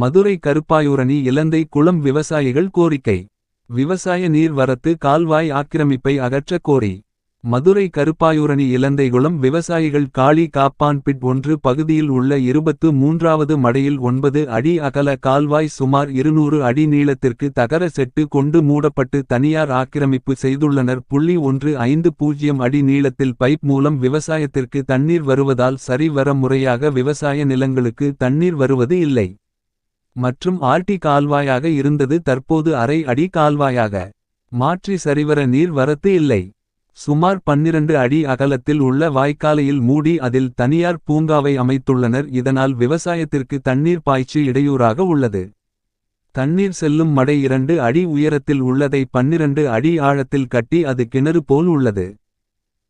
மதுரை கருப்பாயூரணி இலந்தை குளம் விவசாயிகள் கோரிக்கை. விவசாய நீர் வரத்து கால்வாய் ஆக்கிரமிப்பை அகற்ற கோரி. மதுரை கருப்பாயூரணி இலந்தைகுளம் விவசாயிகள் காளி காப்பான் பிட் ஒன்று பகுதியில் உள்ள இருபத்து மூன்றாவது மடையில் ஒன்பது அடி அகல கால்வாய் சுமார் இருநூறு அடி நீளத்திற்கு தகர செட்டு கொண்டு மூடப்பட்டு தனியார் ஆக்கிரமிப்பு செய்துள்ளனர். புள்ளி ஒன்று ஐந்து பூஜ்ஜியம் அடி நீளத்தில் பைப் மூலம் விவசாயத்திற்கு தண்ணீர் வருவதால் சரிவர முறையாக விவசாய நிலங்களுக்கு தண்ணீர் வருவது இல்லை. மற்றும் ஆர்டி கால்வாயாக இருந்தது. தற்போது அரை அடி கால்வாயாக மாற்றி சரிவர நீர் வரத்து இல்லை. சுமார் பன்னிரண்டு அடி அகலத்தில் உள்ள வாய்க்காலையில் மூடி அதில் தனியார் பூங்காவை அமைத்துள்ளனர். இதனால் விவசாயத்திற்கு தண்ணீர் பாய்ச்சி இடையூறாக உள்ளது. தண்ணீர் செல்லும் மடை இரண்டு அடி உயரத்தில் உள்ளதை பன்னிரண்டு அடி ஆழத்தில் கட்டி அது கிணறு போல் உள்ளது.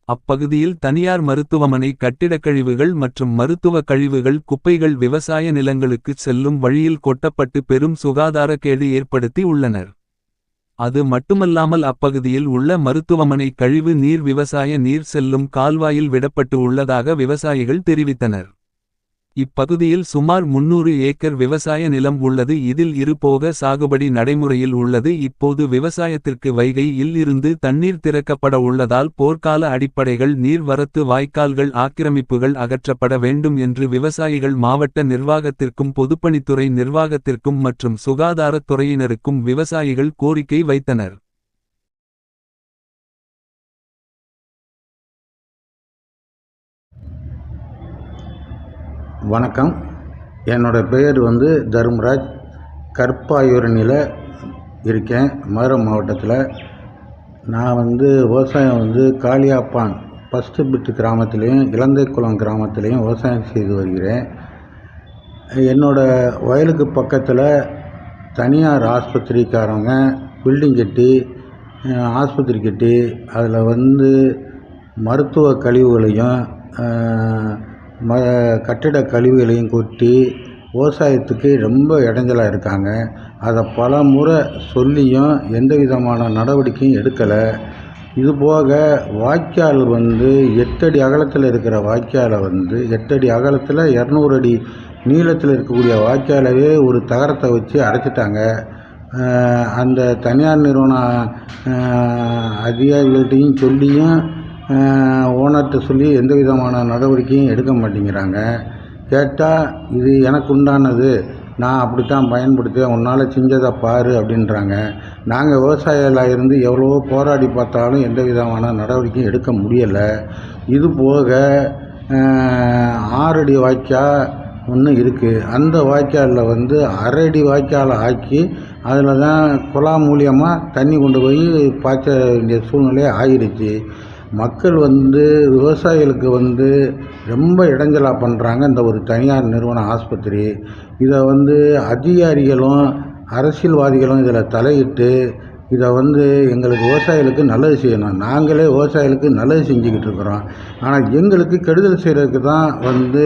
அப்பகுதியில் தனியார் மருத்துவமனை கட்டிடக் கழிவுகள் மற்றும் மருத்துவ கழிவுகள் குப்பைகள் விவசாய நிலங்களுக்கு செல்லும் வழியில் கொட்டப்பட்டு பெரும் சுகாதார கேடு ஏற்படுத்தி உள்ளனர். அது மட்டுமல்லாமல் அப்பகுதியில் உள்ள மருத்துவமனை கழிவு நீர் விவசாய நீர் செல்லும் கால்வாயில் விடப்பட்டு உள்ளதாக விவசாயிகள் தெரிவித்தனர். இப்பகுதியில் சுமார் முன்னூறு ஏக்கர் விவசாய நிலம் உள்ளது. இதில் இருபோக சாகுபடி நடைமுறையில் உள்ளது. இப்போது விவசாயத்திற்கு வைகை இல் இருந்து தண்ணீர் திறக்கப்பட உள்ளதால் போர்க்கால அடிப்படைகள் நீர்வரத்து வாய்க்கால்கள் ஆக்கிரமிப்புகள் அகற்றப்பட வேண்டும் என்று விவசாயிகள் மாவட்ட நிர்வாகத்திற்கும் பொதுப்பணித்துறை நிர்வாகத்திற்கும் மற்றும் சுகாதாரத் துறையினருக்கும் விவசாயிகள் கோரிக்கை வைத்தனர். வணக்கம். என்னோடய பெயர் வந்து தர்மராஜ். கற்பாயூரணியில் இருக்கேன். மதுரை மாவட்டத்தில். நான் வந்து விவசாயம் வந்து காளியாப்பான் ஃபஸ்ட்டு பிட்டு கிராமத்துலேயும் இலந்தைக்குளம் கிராமத்துலேயும் விவசாயம் செய்து வருகிறேன். என்னோடய வயலுக்கு பக்கத்தில் தனியார் ஆஸ்பத்திரிக்காரங்க பில்டிங் கட்டி ஆஸ்பத்திரி கட்டி அதில் வந்து மருத்துவ கழிவுகளையும் ம கட்டிட கழிவுகளையும் கொட்டி விவசாயத்துக்கு ரொம்ப இடைஞ்சலாக இருக்காங்க. அதை பல முறை சொல்லியும் எந்த விதமான நடவடிக்கையும் எடுக்கலை. இது போக வாய்க்கால் வந்து எட்டடி அகலத்தில் இருக்கிற வாய்க்காலை வந்து எட்டடி அகலத்தில் இரநூறு அடி நீளத்தில் இருக்கக்கூடிய வாய்க்காலவே ஒரு தகரத்தை வச்சு அடைச்சிட்டாங்க. அந்த தனியார் நிறுவன அதிகாரிகள்கிட்டையும் சொல்லியும் ஓனர்கிட்ட சொல்லி எந்த விதமான நடவடிக்கையும் எடுக்க மாட்டேங்கிறாங்க. கேட்டால் இது எனக்கு உண்டானது. நான் அப்படித்தான் பயன்படுத்துவேன். உன்னால் செஞ்சதை பாரு அப்படின்றாங்க. நாங்கள் விவசாயிகளாக இருந்து எவ்வளவோ போராடி பார்த்தாலும் எந்த விதமான நடவடிக்கையும் எடுக்க முடியலை. இது போக ஆறடி வாய்க்கால் ஒன்று இருக்குது அந்த வாய்க்காலில் வந்து அரடி வாய்க்காலை ஆக்கி அதில் தான் குழா மூலியமாக தண்ணி கொண்டு போய் பாய்ச்ச வேண்டிய சூழ்நிலை ஆகிடுச்சு மக்கள் வந்து விவசாயிகளுக்கு வந்து ரொம்ப இடைஞ்சலாக பண்ணுறாங்க இந்த ஒரு தனியார் நிறுவன ஆஸ்பத்திரி. இதை வந்து அதிகாரிகளும் அரசியல்வாதிகளும் இதில் தலையிட்டு இதை வந்து எங்களுக்கு விவசாயிகளுக்கு நல்லது செய்யணும். நாங்களே விவசாயிகளுக்கு நல்லது செஞ்சுக்கிட்டு இருக்கிறோம். ஆனால் எங்களுக்கு கெடுதல் செய்கிறதுக்கு தான் வந்து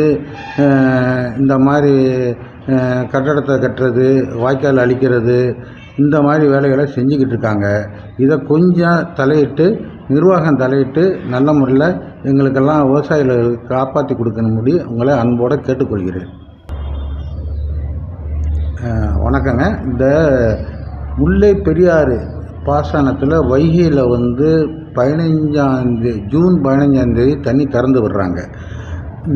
இந்த மாதிரி கட்டடத்தை கட்டுறது வாய்க்கால் அழிக்கிறது இந்த மாதிரி வேலைகளை செஞ்சுக்கிட்டு இருக்காங்க. இதை கொஞ்சம் தலையிட்டு நிர்வாகம் தலையிட்டு நல்ல முறையில் எங்களுக்கெல்லாம் விவசாயிகளுக்கு காப்பாற்றி கொடுக்கணும்படி உங்களை அன்போடு கேட்டுக்கொள்கிறேன். வணக்கங்க. இந்த முல்லை பெரியாறு பாசனத்தில் வைகையில் வந்து பதினைஞ்சாந்தேதி ஜூன் பதினைஞ்சாந்தேதி தண்ணி திறந்து விடுறாங்க.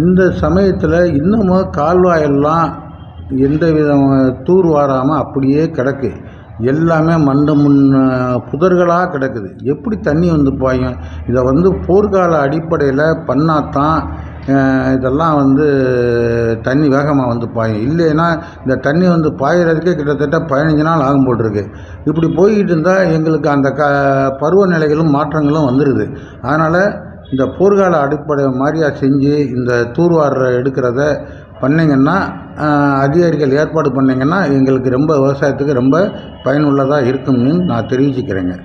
இந்த சமயத்தில் இன்னமும் கால்வாயெல்லாம் எந்த விதம் தூர் வாராமல் அப்படியே கிடக்கு. எல்லாமே மண்டை முன் புதர்களாக கிடக்குது. எப்படி தண்ணி வந்து பாயும்? இதை வந்து போர்க்கால அடிப்படையில் பண்ணாதான் இதெல்லாம் வந்து தண்ணி வேகமாக வந்து பாயும். இல்லைன்னா இந்த தண்ணி வந்து பாயிறதுக்கே கிட்டத்தட்ட பதினஞ்சு நாள் ஆகும் போட்டிருக்கு இப்படி போய்கிட்டு இருந்தால் எங்களுக்கு அந்த க பருவநிலைகளும் மாற்றங்களும் வந்துடுது அதனால் இந்த போர்க்கால அடிப்படை மாதிரியா செஞ்சு இந்த தூர்வார எடுக்கிறத பண்ணிங்கன்னா அதிகாரிகள் ஏற்பாடு பண்ணிங்கன்னா எங்களுக்கு ரொம்ப விவசாயத்துக்கு ரொம்ப பயனுள்ளதாக இருக்கும்னு நான் தெரிவிச்சுக்கிறேங்க.